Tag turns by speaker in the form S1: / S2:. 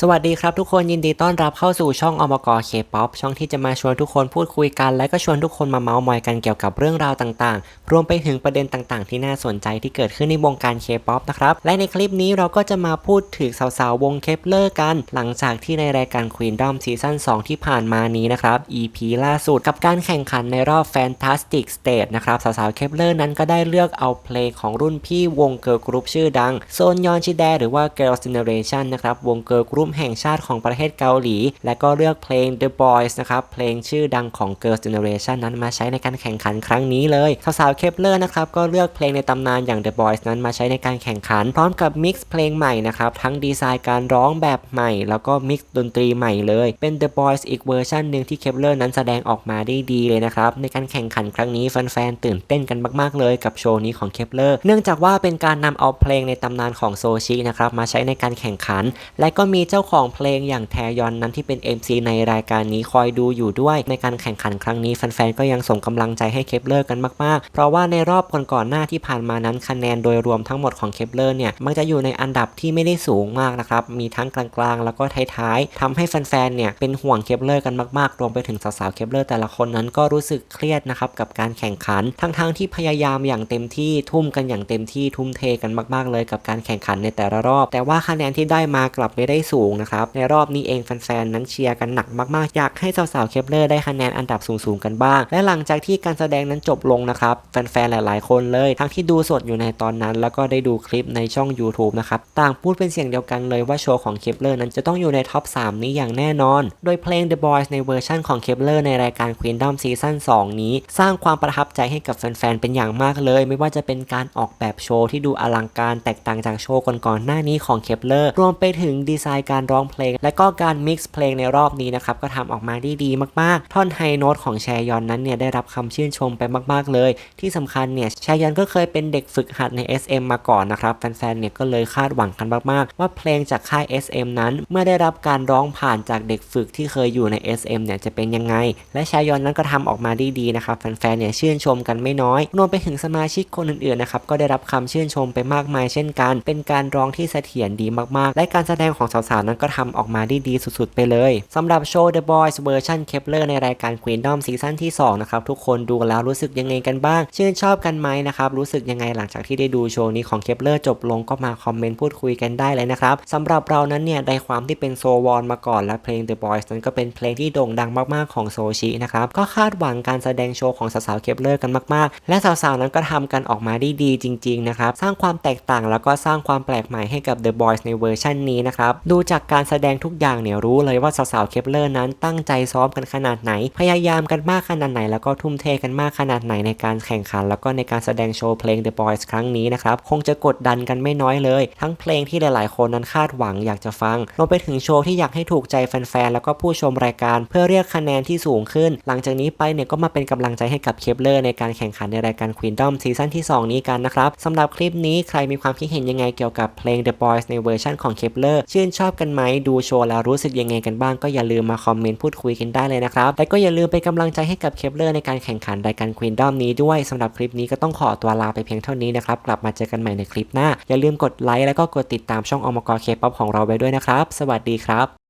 S1: สวัสดีครับทุกคนยินดีต้อนรับเข้าสู่ช่องอมกเคป๊อปช่องที่จะมาชวนทุกคนพูดคุยกัน และก็ชวนทุกคนมาเมาส์มอยกันเกี่ยวกับเรื่องราวต่างๆ รวมไปถึงประเด็นต่างๆ ที่น่าสนใจที่เกิดขึ้นในวงการเคป๊อปนะครับและในคลิปนี้เราก็จะมาพูดถึงสาวๆวงเคปเลอร์กัน หลังจากที่ในรายการ Queendom ซีซั่น2ที่ผ่านมานี้นะครับ EP ล่าสุดกับการแข่งขันในรอบ Fantastic Stage นะครับสาวๆเคปเลอร์นั้นก็ได้เลือกเอาเพลงของรุ่นพี่วงเกิร์ลกรุ๊ปชื่อดังโซนยอนชิแดหรือว่า Girls Generation นะครับวงเกิร์ลกรุ๊ปแห่งชาติของประเทศเกาหลี และก็เลือกเพลง The Boys นะครับเพลงชื่อดังของ Girls Generation นั้นมาใช้ในการแข่งขันครั้งนี้เลยสาวๆเคปเลอร์นะครับก็เลือกเพลงในตำนานอย่าง The Boys นั้นมาใช้ในการแข่งขัน พร้อมกับมิกซ์เพลงใหม่นะครับทั้งดีไซน์การร้องแบบใหม่ แล้วก็มิกซ์ดนตรีใหม่เลย เป็น The Boys อีกเวอร์ชันหนึ่งที่เคปเลอร์นั้นแสดงออกมาได้ดีเลยนะครับในการแข่งขันครั้งนี้แฟนๆตื่นเต้นกันมากๆเลยกับโชว์นี้ของเคปเลอร์เนื่องจากว่าเป็นการนำเอาเพลงในตำนานของโซชินะครับมาใช้ในการแข่งขัน และก็มีเจ้าของเพลงอย่างแทยอนนั้นที่เป็น MC ในรายการนี้คอยดูอยู่ด้วย ในการแข่งขันครั้งนี้แฟนๆก็ยังส่งกำลังใจให้เคปเลอร์กันมากๆ เพราะว่าในรอบก่อนๆหน้าที่ผ่านมานั้นคะแนนโดยรวมทั้งหมดของเคปเลอร์เนี่ยมักจะอยู่ในอันดับที่ไม่ได้สูงมากนะครับมีทั้งกลางๆ แล้วก็ท้ายๆทำให้แฟนๆเนี่ยเป็นห่วงเคปเลอร์กันมากๆ รวมไปถึงสาวๆเคปเลอร์แต่ละคนนั้นก็รู้สึกเครียดนะครับกับการแข่งขันทั้งๆที่พยายามอย่างเต็มที่ทุ่มกันอย่างเต็มที่ทุ่มเทกันมาก ๆ เลยกับการแข่งขันในแต่ละรอบ แต่ว่าคะแนนที่ได้มากลับไม่ได้สูงนะครับ ในรอบนี้เองแฟนๆนั้นเชียร์กันหนักมากๆ อยากให้สาวๆเคปเลอร์ได้คะแนนอันดับสูงๆกันบ้าง และหลังจากที่การแสดงนั้นจบลงนะครับ แฟนๆหลายๆ คนเลย ทั้งที่ดูสดอยู่ในตอนนั้น แล้วก็ได้ดูคลิปในช่อง YouTube นะครับ ต่างพูดเป็นเสียงเดียวกันเลยว่าโชว์ของเคปเลอร์นั้นจะต้องอยู่ในท็อป 3 นี้อย่างแน่นอน โดยเพลง The Boys ในเวอร์ชั่นของเคปเลอร์ในรายการ Queendom ซีซั่น2นี้ สร้างความประทับใจให้กับแฟนๆเป็นอย่างมากเลย ไม่ว่าจะเป็นการออกแบบโชว์ที่ดูอลังการแตกต่างจากโชว์ก่อนๆหน้านี้ของเคปเลอร์รวมไปถึงดีไซน์การร้องเพลง และก็การมิกซ์เพลงในรอบนี้นะครับก็ทำออกมาได้ดีมากๆ ท่อนไฮโน้ตของแชยอนนั้นเนี่ยได้รับคำชื่นชมไปมากๆเลย ที่สำคัญเนี่ยแชยอนก็เคยเป็นเด็กฝึกหัดใน SM มาก่อนนะครับแฟนๆเนี่ยก็เลยคาดหวังกันมากๆ ว่าเพลงจากค่าย SM นั้นเมื่อได้รับการร้องผ่านจากเด็กฝึกที่เคยอยู่ใน SM เนี่ยจะเป็นยังไง และชายอนนั้นก็ทำออกมาได้ดีนะครับแฟนๆเนี่ยชื่นชมกันไม่น้อยรวมไปถึงสมาชิกคนอื่นๆนะครับก็ได้รับคำชื่นชมไปมากมายเช่นกัน เป็นการร้องที่เสถียรดีมากๆ และการแสดงของสาวนั้นก็ทำออกมาได้ดีสุดๆ ไปเลยสำหรับโชว์ The Boys เวอร์ชัน Kepler ในรายการ Queendom ซีซั่นที่ 2 นะครับ ทุกคนดูแล้วรู้สึกยังไงกันบ้าง ชื่นชอบกันไหมนะครับ รู้สึกยังไงหลังจากที่ได้ดูโชว์นี้ของ Kepler จบลงก็มาคอมเมนต์พูดคุยกันได้เลยนะครับสำหรับเรานั้นเนี่ยในความที่เป็นโซวอนมาก่อนและเพลง The Boys นั้นก็เป็นเพลงที่โด่งดังมากๆของโซชินะครับก็คาดหวังการแสดงโชว์ของสาวๆเคปเลอร์กันมากๆ และสาวๆนั้นก็ทำกันออกมาได้ดีจริง ๆ นะครับ สร้างความแตกต่างแล้วก็สร้างความแปลกใหม่ให้กับ The Boys ในเวอร์ชันนี้นะครับดูจจากการแสดงทุกอย่างเนี่ยรู้เลยว่าสาวๆเคปเลอร์นั้นตั้งใจซ้อมกันขนาดไหน พยายามกันมากขนาดไหน แล้วก็ทุ่มเทกันมากขนาดไหนในการแข่งขัน แล้วก็ในการแสดงโชว์เพลง The Boys ครั้งนี้นะครับคงจะกดดันกันไม่น้อยเลย ทั้งเพลงที่หลายๆ คนนั้นคาดหวังอยากจะฟังรวมไปถึงโชว์ที่อยากให้ถูกใจแฟนๆแล้วก็ผู้ชมรายการ เพื่อเรียกคะแนนที่สูงขึ้น หลังจากนี้ไปเนี่ยก็มาเป็นกำลังใจให้กับเคปเลอร์ในการแข่งขันในรายการ Queendom ซีซั่นที่ 2 นี้กันนะครับสำหรับคลิปนี้ใครมีความคิดเห็นยังไงเกี่ยวกับเพลง The Boys ในเวอร์ชันของเคปเลอร์ชื่นชอบกันไหมดูโชว์แล้วรู้สึกยังไงกันบ้างก็อย่าลืมมาคอมเมนต์พูดคุยกันได้เลยนะครับและก็อย่าลืมเป็นกำลังใจให้กับเคปเลอร์ในการแข่งขันรายการควีนดอมนี้ด้วยสำหรับคลิปนี้ก็ต้องขอตัวลาไปเพียงเท่านี้นะครับกลับมาเจอกันใหม่ในคลิปหน้า อย่าลืมกดไลค์แล้วก็กดติดตามช่องอมกเคป๊อปของเราไว้ด้วยนะครับ สวัสดีครับ